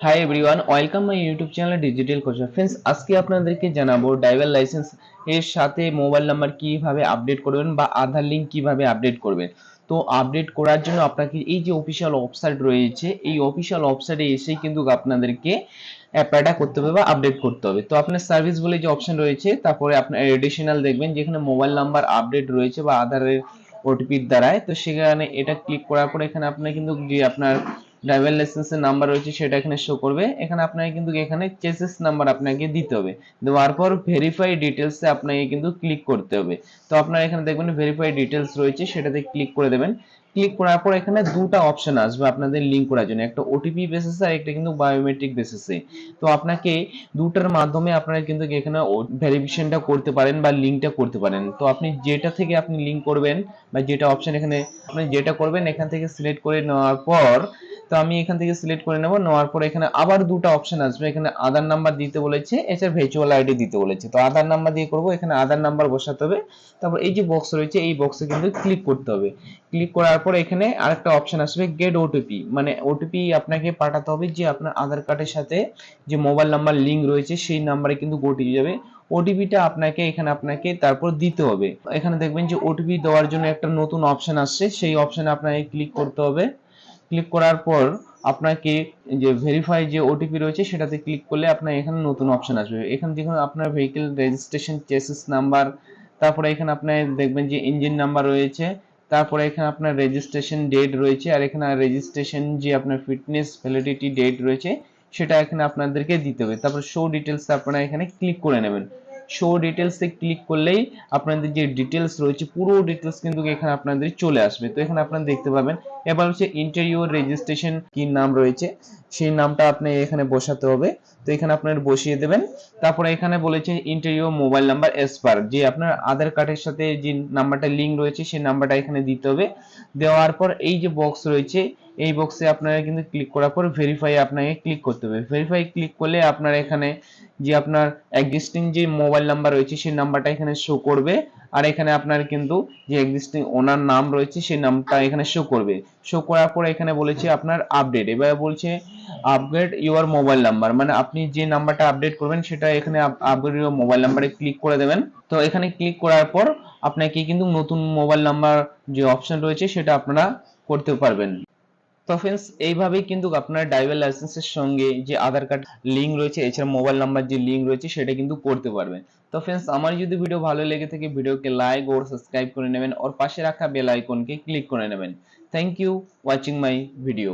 Hi everyone welcome my YouTube channel digital coach friends আজকে আপনাদেরকে জানাব ড্রাইভার লাইসেন্স এর সাথে মোবাইল নাম্বার কীভাবে আপডেট করবেন বা আধার লিঙ্ক কীভাবে আপডেট করবেন। তো আপডেট করার জন্য আপনাকে এই যে অফিসিয়াল ওয়েবসাইট রয়েছে, এই অফিসিয়াল ওয়েবসাইটে এসেই কিন্তু আপনাদেরকে অ্যাপ্লাইটা করতে হবে বা আপডেট করতে হবে। তো আপনার সার্ভিস বলে যে অপশন রয়েছে, তারপরে আপনার এডিশনাল দেখবেন যেখানে মোবাইল নাম্বার আপডেট রয়েছে বা আধারের ওটিপির দ্বারায়। তো সেখানে এটা ক্লিক করার পর এখানে আপনার কিন্তু যে আপনার ড্রাইভার লাইসেন্সের নাম্বার রয়েছে, সেটা এখানে শো করবে। এখানে আপনাকে কিন্তু এখানে চেসেস নাম্বার আপনাকে দিতে হবে। দেওয়ার পর ভেরিফাই ডিটেলসে আপনাকে কিন্তু ক্লিক করতে হবে। তো আপনারা এখানে দেখবেন ভেরিফাই ডিটেলস রয়েছে, সেটাতে ক্লিক করে দেবেন। ক্লিক করার পর এখানে দুটা অপশন আসবে আপনাদের লিঙ্ক করার জন্য। একটা ওটিপি বেসিসে আর একটা কিন্তু বায়োমেট্রিক বেসিসে তো আপনাকে দুটার মাধ্যমে আপনারা কিন্তু এখানে ভেরিফিকেশনটা করতে পারেন বা লিঙ্কটা করতে পারেন। তো আপনি যেটা থেকে আপনি লিঙ্ক করবেন বা যেটা অপশন এখানে আপনি যেটা করবেন, এখান থেকে সিলেক্ট করে নেওয়ার পর তো আমি এখান থেকে সিলেক্ট করে নেব, নেওয়ার পর এখানে আবার দুটো অপশন আসবে। এখানে আধার নাম্বার দিতে বলেছে এছাড়া ভার্চুয়াল আইডি দিতে বলেছে। তো আধার নাম্বার দিয়ে করব, এখানে আধার নাম্বার বসাতে হবে। তারপর এই যে বক্স রয়েছে, এই বক্সে কিন্তু ক্লিক করতে হবে। ক্লিক করার পর এখানে আরেকটা অপশন আসবে গেট ওটিপি মানে ওটিপি আপনাকে পাঠাতে হবে যে আপনার আধার কার্ডের সাথে যে মোবাইল নাম্বার লিংক রয়েছে, সেই নাম্বারে কিন্তু ওটিপি যাবে। ওটিপিটা আপনাকে, এখানে আপনাকে তারপর দিতে হবে। এখানে দেখবেন যে ওটিপি দেওয়ার জন্য একটা নতুন অপশন আসছে, সেই অপশনে আপনাকে ক্লিক করতে হবে। ক্লিক করার পর আপনাকে যে ভেরিফাই যে ওটিপি রয়েছে সেটাতে ক্লিক করলে আপনার এখানে নতুন অপশন আসবে। এখানে দেখুন আপনার ভেহিকেল রেজিস্ট্রেশন চেসিস নাম্বার তারপরে এখানে আপনার দেখবেন যে ইঞ্জিন নাম্বার রয়েছে, তারপরে এখানে আপনার রেজিস্ট্রেশন ডেট রয়েছে, আর এখানে রেজিস্ট্রেশন যে আপনার ফিটনেস ভ্যালিডিটি ডেট রয়েছে, সেটা এখানে আপনাদেরকে দিতে হবে। তারপর শো ডিটেলস আপনারা এখানে ক্লিক করে নেবেন। শো ডিটেলসে ক্লিক করলেই আপনাদের যে ডিটেলস রয়েছে, পুরো ডিটেলস কিন্তু এখানে আপনাদের চলে আসবে। তো এখানে আপনারা দেখতে পাবেন, এবার হচ্ছে ইন্টারভিউর রেজিস্ট্রেশন কি নাম রয়েছে, সেই নামটা আপনি এখানে বসাতে হবে। তো এখানে আপনার বসিয়ে দেবেন। তারপরে এখানে বলেছে ইন্টারভিউ মোবাইল নাম্বার এসপার যে আপনার আধার কার্ডের সাথে যে নাম্বারটা লিঙ্ক রয়েছে, সেই নাম্বারটা এখানে দিতে হবে। দেওয়ার পর এই যে বক্স রয়েছে এই বক্সে আপনারা কিন্তু ক্লিক করার পর ভেরিফাই আপনাকে ক্লিক করতে হবে। ভেরিফাই ক্লিক করলে আপনার এখানে যে আপনার এক্সিস্টিং যে মোবাইল নাম্বার রয়েছে, সেই নাম্বারটা এখানে শো করবে। আর এখানে আপনার কিন্তু যে এক্সিস্টিং ওনার নাম রয়েছে, সেই নামটা এখানে শো করবে। শো করার পর এখানে বলেছে আপনার আপডেট এবার বলছে আপগ্রেড ইউর মোবাইল নাম্বার মানে আপনি যে নাম্বারটা আপডেট করবেন, সেটা এখানে আপগ্রেড ইউর মোবাইল নাম্বারে ক্লিক করে দেবেন। তো এখানে ক্লিক করার পর আপনাকে কিন্তু নতুন মোবাইল নাম্বার যে অপশন রয়েছে, সেটা আপনারা করতে পারবেন। তো ফ্রেন্ডস এইভাবেই কিন্তু আপনার ড্রাইভার লাইসেন্সের সঙ্গে যে আধার কার্ড লিঙ্ক রয়েছে, এছাড়া মোবাইল নাম্বার যে লিঙ্ক রয়েছে, সেটা কিন্তু করতে পারবেন। তো ফ্রেন্ডস আমার যদি ভিডিও ভালো লেগে থাকে ভিডিওকে লাইক ও সাবস্ক্রাইব করে নেবেন ওর পাশে রাখা বেল আইকনকে ক্লিক করে নেবেন। Thank you watching my video